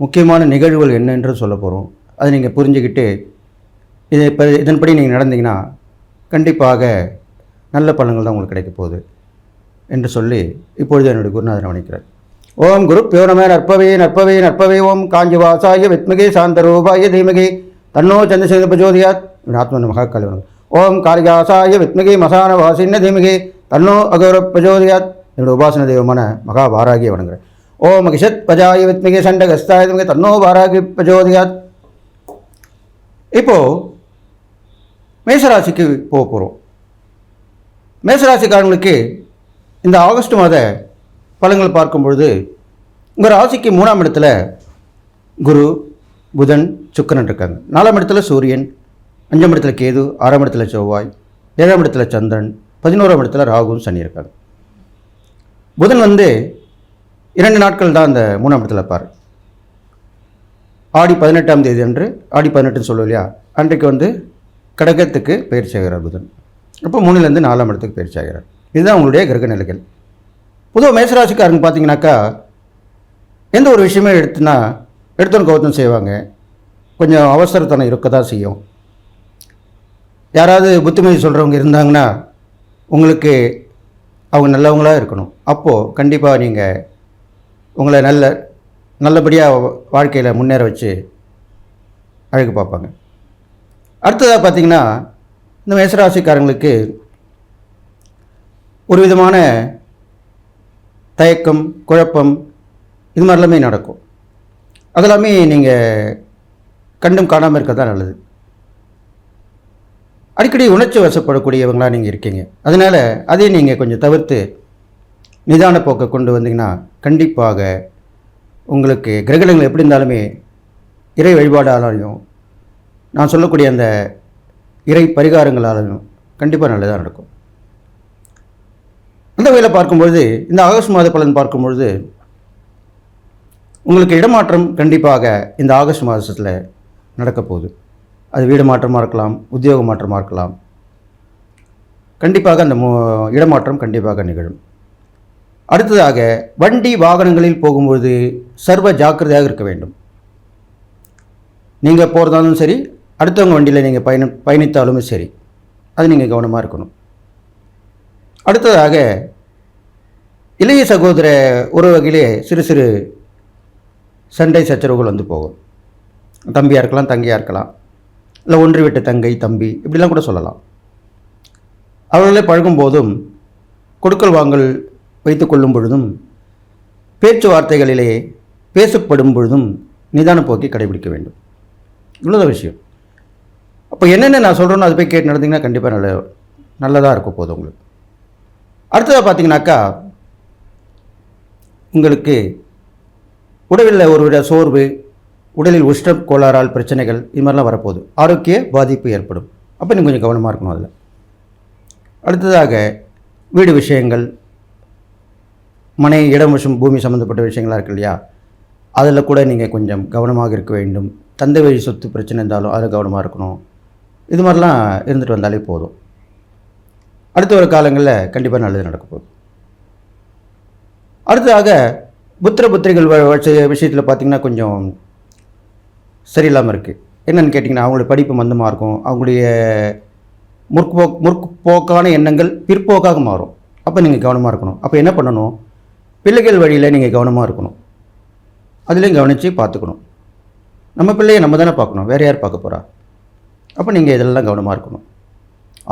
முக்கியமான நிகழ்வுகள் என்னென்று சொல்ல போகிறோம் அதை நீங்கள் புரிஞ்சுக்கிட்டு இதை இப்போ இதன்படி நீங்கள் நடந்தீங்கன்னா கண்டிப்பாக நல்ல பலன்கள் தான் உங்களுக்கு கிடைக்க போகுது என்று சொல்லி இப்பொழுது என்னுடைய குருநாதன் வணிக்கிறார் ஓம் குரு பியோனமே நற்பவே நற்பவே நற்பவே. ஓம் காஞ்சி வாசாய வித்மகே சாந்த ரூபாய தீமகே. தன்னோ சந்திரசேகர பிரஜோதியாத் ஆத்மன் மகாக்கல்வன் ஓம் காளிகாசாய வித்மகே மசான வாசின்ன தீமகே. தன்னோ அகௌரப் பிரஜோதியாத் என்னுடைய உபாசன தெய்வமான மகாபாராகிய வணங்குறேன் ஓம் கிஷத் பஜாய வித்மிகே சண்ட கஸ்தாய தீமகே தன்னோ பாராகி பிரஜோதியாத். இப்போது மேசராசிக்கு போக போகிறோம் மேசராசிக்காரங்களுக்கு இந்த ஆகஸ்ட் மாத பலன்கள் பார்க்கும் பொழுது உங்கள் ராசிக்கு மூணாம் இடத்துல குரு புதன் சுக்கிரன் இருக்காங்க. நாலாம் இடத்துல சூரியன் அஞ்சாம் இடத்துல கேது ஆறாம் இடத்துல செவ்வாய் ஏழாம் இடத்துல சந்திரன் பதினோராம் இடத்துல ராகுவும் சனி இருக்காங்க. புதன் வந்து இரண்டு நாட்கள் தான் அந்த மூணாம் இடத்துல இருப்பார். ஆடி பதினெட்டாம் தேதி அன்று ஆடி பதினெட்டுன்னு சொல்லுவோம் இல்லையா? அன்றைக்கு வந்து கடகத்துக்கு பயிற்சி ஆகிறார் புதன். அப்போ மூணுலேருந்து நாலாம் இடத்துக்கு பயிற்சி ஆகிறார் இதுதான் உங்களுடைய கிரக நிலைகள். பொதுவாக மேசராசிக்காரங்க பார்த்தீங்கன்னாக்கா எந்த ஒரு விஷயமே எடுத்துனா எடுத்தோன்னு கௌத்தம் செய்வாங்க. கொஞ்சம் அவசரத்தனம் இருக்க தான் செய்யும். யாராவது புத்திமதி சொல்கிறவங்க இருந்தாங்கன்னா உங்களுக்கு அவங்க நல்லவங்களாக இருக்கணும். அப்போது கண்டிப்பாக நீங்கள் உங்களை நல்ல நல்லபடியாக வாழ்க்கையில் முன்னேற வச்சு அழகு பார்ப்பாங்க. அடுத்ததாக பார்த்தீங்கன்னா இந்த மேசராசிக்காரங்களுக்கு ஒரு விதமான தயக்கம் குழப்பம் இது மாதிரிலாமே நடக்கும். அதெல்லாமே நீங்கள் கண்டும் காணாமல் இருக்க தான் நல்லது. அடிக்கடி உணர்ச்சி வசப்படக்கூடியவங்களாக நீங்கள் இருக்கீங்க. அதனால் அதையும் நீங்கள் கொஞ்சம் தவிர்த்து நிதான போக்கை கொண்டு வந்தீங்கன்னா கண்டிப்பாக உங்களுக்கு கிரகணங்கள் எப்படி இருந்தாலுமே இறை வழிபாடாலையும் நான் சொல்லக்கூடிய அந்த இறை பரிகாரங்களாலையும் கண்டிப்பாக நல்லதாக நடக்கும். அந்த வகையில் பார்க்கும்பொழுது இந்த ஆகஸ்ட் மாத பலன் பார்க்கும்பொழுது உங்களுக்கு இடமாற்றம் கண்டிப்பாக இந்த ஆகஸ்ட் மாதத்தில் நடக்க போகுது. அது வீடு மாற்றமாக இருக்கலாம் உத்தியோக மாற்றமாக இருக்கலாம். கண்டிப்பாக அந்த இடமாற்றம் கண்டிப்பாக நிகழும். அடுத்ததாக வண்டி வாகனங்களில் போகும்போது சர்வ ஜாக்கிரதையாக இருக்க வேண்டும். நீங்கள் போகிறதாலும் சரி அடுத்தவங்க வண்டியில் நீங்கள் பயண பயணித்தாலுமே சரி அது நீங்கள் கவனமாக இருக்கணும். அடுத்ததாக இளைய சகோதர உறவுகளே சிறு சிறு சண்டை சச்சரவுகள் வந்து போகும். தம்பியாக இருக்கலாம் தங்கையாக இருக்கலாம் இல்லை ஒன்று விட்ட தங்கை தம்பி இப்படிலாம் கூட சொல்லலாம். அவர்களே பழகும் போதும் கொடுக்கல் வாங்கல் வைத்து கொள்ளும் பொழுதும் பேச்சுவார்த்தைகளிலே பேசப்படும் பொழுதும் நிதான போக்கை கடைபிடிக்க வேண்டும். இவ்வளோதான் விஷயம். அப்போ என்னென்ன நான் சொல்கிறேன்னு அது போய் கேட்டு நடந்தீங்கன்னா கண்டிப்பாக நல்ல நல்லதாக இருக்கும் போதும் உங்களுக்கு. அடுத்ததாக பார்த்தீங்கன்னாக்கா உங்களுக்கு உடலில் ஒருவித சோர்வு உடலில் உஷ்ண கோளாறால் பிரச்சனைகள் இது மாதிரிலாம் வரப்போகுது. ஆரோக்கிய பாதிப்பு ஏற்படும். அப்போ நீங்கள் கொஞ்சம் கவனமாக இருக்கணும் அதில். அடுத்ததாக வீடு விஷயங்கள் மனை இடம் விஷம் பூமி சம்மந்தப்பட்ட விஷயங்களாக இருக்கு இல்லையா? அதில் கூட நீங்கள் கொஞ்சம் கவனமாக இருக்க வேண்டும். தந்தை வழி சொத்து பிரச்சனை இருந்தாலும் அதில் கவனமாக இருக்கணும். இது மாதிரிலாம் இருந்துட்டு வந்தாலே போதும். அடுத்த ஒரு காலங்களில் கண்டிப்பாக நல்லது நடக்க போகுது. அடுத்ததாக புத்திர புத்திரிகள் விஷயத்தில் பார்த்திங்கன்னா கொஞ்சம் சரியில்லாமல் இருக்குது என்னென்னு கேட்டிங்கன்னா அவங்களுடைய படிப்பு மந்தமாக இருக்கும். அவங்களுடைய முற்போக் முற்போக்கான எண்ணங்கள் பிற்போக்காக மாறும். அப்போ நீங்கள் கவனமாக இருக்கணும். அப்போ என்ன பண்ணணும்? பிள்ளைகள் வழியில் நீங்கள் கவனமாக இருக்கணும். அதுலேயும் கவனித்து பார்த்துக்கணும். நம்ம பிள்ளையை நம்ம தானே பார்க்கணும். வேறு யார் பார்க்க போகிறா அப்போ நீங்கள் இதெல்லாம் கவனமாக இருக்கணும்.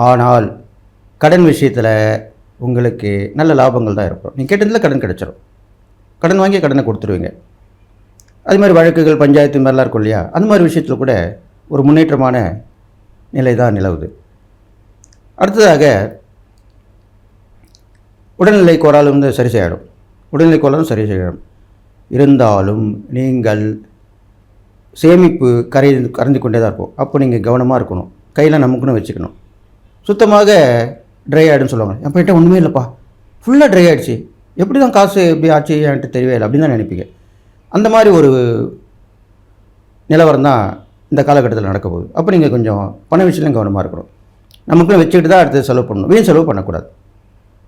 ஆனால் கடன் விஷயத்தில் உங்களுக்கு நல்ல லாபங்கள் தான் இருக்கும் நீங்கள் கேட்டதில் கடன் கிடச்சிரும். கடன் வாங்கி கடனை கொடுத்துருவீங்க. அது மாதிரி வழக்குகள் பஞ்சாயத்து மாதிரிலாம் இருக்கும் இல்லையா? அந்த மாதிரி விஷயத்தில் கூட ஒரு முன்னேற்றமான நிலை தான் நிலவுது. அடுத்ததாக உடல்நிலை கோளாறு வந்து சரி செய்யிடும் உடல்நிலை கோளாறும் சரி செய்யணும். இருந்தாலும் நீங்கள் சேமிப்பு கரை கரைந்து கொண்டே தான் இருக்கும் அப்போ நீங்கள் கவனமாக இருக்கணும். கையில் நமக்குன்னு வச்சுக்கணும். சுத்தமாக ட்ரை ஆகிடுன்னு சொல்லுவாங்க. என் போயிட்ட ஒன்றுமே இல்லைப்பா. ஃபுல்லாக ட்ரை ஆகிடுச்சு எப்படி தான் காசு எப்படி ஆச்சு என்கிட்ட தெரியவே இல்லை. அப்படின்னு தான் நினைப்பீங்க. அந்த மாதிரி ஒரு நிலவரம் தான் இந்த காலகட்டத்தில் நடக்க போகுது. அப்போ நீங்கள் கொஞ்சம் பண விஷயத்துலையும் கவனமாக இருக்கணும். நமக்குன்னு வச்சுக்கிட்டு தான் அடுத்து செலவு பண்ணணும். வீண் செலவு பண்ணக்கூடாது.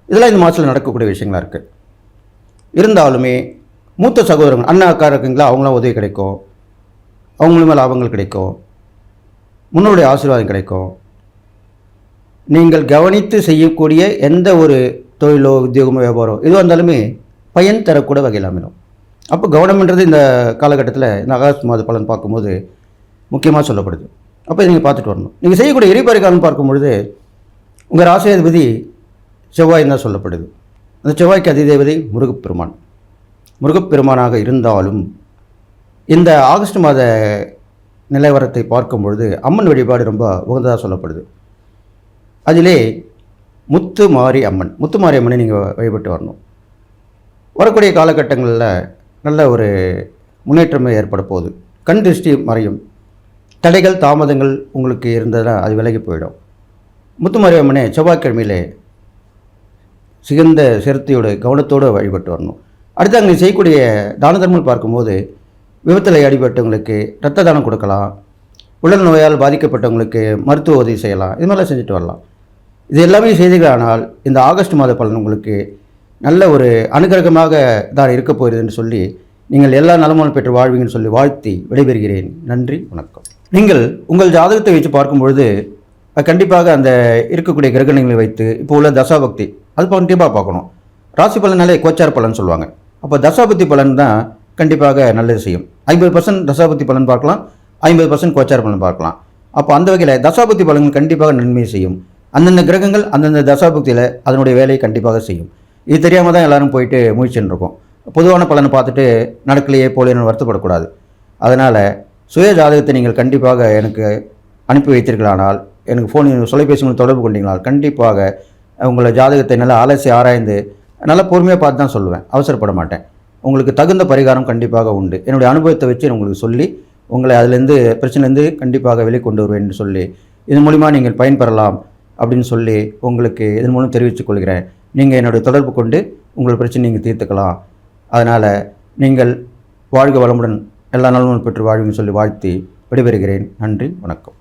இதெல்லாம் இந்த மாதத்தில் நடக்கக்கூடிய விஷயங்களாக இருக்குது இருந்தாலுமே மூத்த சகோதரங்கள் அண்ணா அக்கா இருக்குங்களா அவங்களாம் உதவி கிடைக்கும். அவங்களுமே லாபங்கள் கிடைக்கும். முன்னோருடைய ஆசீர்வாதம் கிடைக்கும். நீங்கள் கவனித்து செய்யக்கூடிய எந்த ஒரு தொழிலோ உத்தியோகமோ வியாபாரம் எதுவாக இருந்தாலுமே பயன் தரக்கூட வகையில் அமையும். அப்போ கவனம்ன்றது இந்த காலகட்டத்தில் இந்த ஆகாஷ் மாத பலன் பார்க்கும்போது முக்கியமாக சொல்லப்படுது. அப்போ நீங்கள் பார்த்துட்டு வரணும். நீங்கள் செய்யக்கூடிய எரிபரிகாலம் பார்க்கும்பொழுது உங்கள் ராசியாதிபதி செவ்வாய் தான் சொல்லப்படுது. அந்த செவ்வாய்க்கு அதிதேவதை முருகப்பெருமான். முருகப்பெருமானாக இருந்தாலும் இந்த ஆகஸ்ட் மாத நிலவரத்தை பார்க்கும் பொழுது அம்மன் வழிபாடு ரொம்ப உகந்ததாக சொல்லப்படுது. அதிலே முத்து மாரி அம்மன் முத்து மாரி அம்மனை நீங்கள் வழிபட்டு வரணும். வரக்கூடிய காலகட்டங்களில் நல்ல ஒரு முன்னேற்றமே ஏற்பட போகுது. கண் திருஷ்டி மறையும். தடைகள் தாமதங்கள் உங்களுக்கு இருந்ததுன்னா அது விலகி போயிடும். முத்துமாரி அம்மனே செவ்வாய்க்கிழமையிலே சிகந்த சிரத்தையோட கவனத்தோடு வழிபட்டு வரணும். அடுத்து அங்கே செய்யக்கூடிய தான தர்மம் பார்க்கும்போது விபத்தில் அடிபட்டவங்களுக்கு ரத்த தானம் கொடுக்கலாம். உடல் நோயால் பாதிக்கப்பட்டவங்களுக்கு மருத்துவ உதவி செய்யலாம். இது மாதிரிலாம் செஞ்சுட்டு வரலாம். இது எல்லாமே செய்தீர்களானால் இந்த ஆகஸ்ட் மாத பலன் உங்களுக்கு நல்ல ஒரு அனுகிரகமாக தான் இருக்க போகிறதுன்னு சொல்லி நீங்கள் எல்லா நலமும் பெற்று வாழ்வீங்கன்னு சொல்லி வாழ்த்தி விடைபெறுகிறேன். நன்றி வணக்கம். நீங்கள் உங்கள் ஜாதகத்தை வச்சு பார்க்கும்பொழுது கண்டிப்பாக அந்த இருக்கக்கூடிய கிரகணங்களை வைத்து இப்போ உள்ள தசாபக்தி அது கண்டிப்பாக பார்க்கணும். ராசி பலனாலே கோச்சார் பலன் சொல்லுவாங்க. அப்போ தசாபதி பலன் தான் கண்டிப்பாக நல்லது செய்யும். ஐம்பது பர்சன்ட் தசாபதி பலன் பார்க்கலாம். ஐம்பது பர்சன்ட் கோச்சார் பலன் பார்க்கலாம். அப்போ அந்த வகையில் தசாபக்தி பலன்கள் கண்டிப்பாக நன்மை செய்யும். அந்தந்த கிரகங்கள் அந்தந்த தசாபக்தியில் அதனுடைய வேலையை கண்டிப்பாக செய்யும். இது தெரியாமல் தான் எல்லோரும் போயிட்டு முயற்சின்னு இருக்கோம் பொதுவான பலனை பார்த்துட்டு நடக்கலையே போலேன்னு வருத்தப்படக்கூடாது. அதனால் சுய ஜாதகத்தை நீங்கள் கண்டிப்பாக எனக்கு அனுப்பி வைத்தீர்களானால் எனக்கு ஃபோன் தொலைபேசி தொடர்பு கொண்டீங்களால் கண்டிப்பாக உங்களை ஜாதகத்தை நல்லா அலசி ஆராய்ந்து நல்லா பொறுமையாக பார்த்து தான் சொல்லுவேன். அவசரப்பட மாட்டேன். உங்களுக்கு தகுந்த பரிகாரம் கண்டிப்பாக உண்டு. என்னுடைய அனுபவத்தை வச்சு நான் உங்களுக்கு சொல்லி உங்களை அதிலேருந்து பிரச்சனைலேருந்து கண்டிப்பாக வெளிக்கொண்டு வருவேன் என்று சொல்லி இதன் மூலிமா நீங்கள் பயன்பெறலாம் அப்படின்னு சொல்லி உங்களுக்கு இதன் மூலம் தெரிவித்துக் கொள்கிறேன். நீங்கள் என்னுடைய தொடர்பு கொண்டு உங்கள் பிரச்சனை நீங்கள் தீர்த்துக்கலாம். அதனால் நீங்கள் வாழ்க வளமுடன் எல்லா நலமும் பெற்று வாழ்வுன்னு சொல்லி வாழ்த்தி விடைபெறுகிறேன். நன்றி வணக்கம்.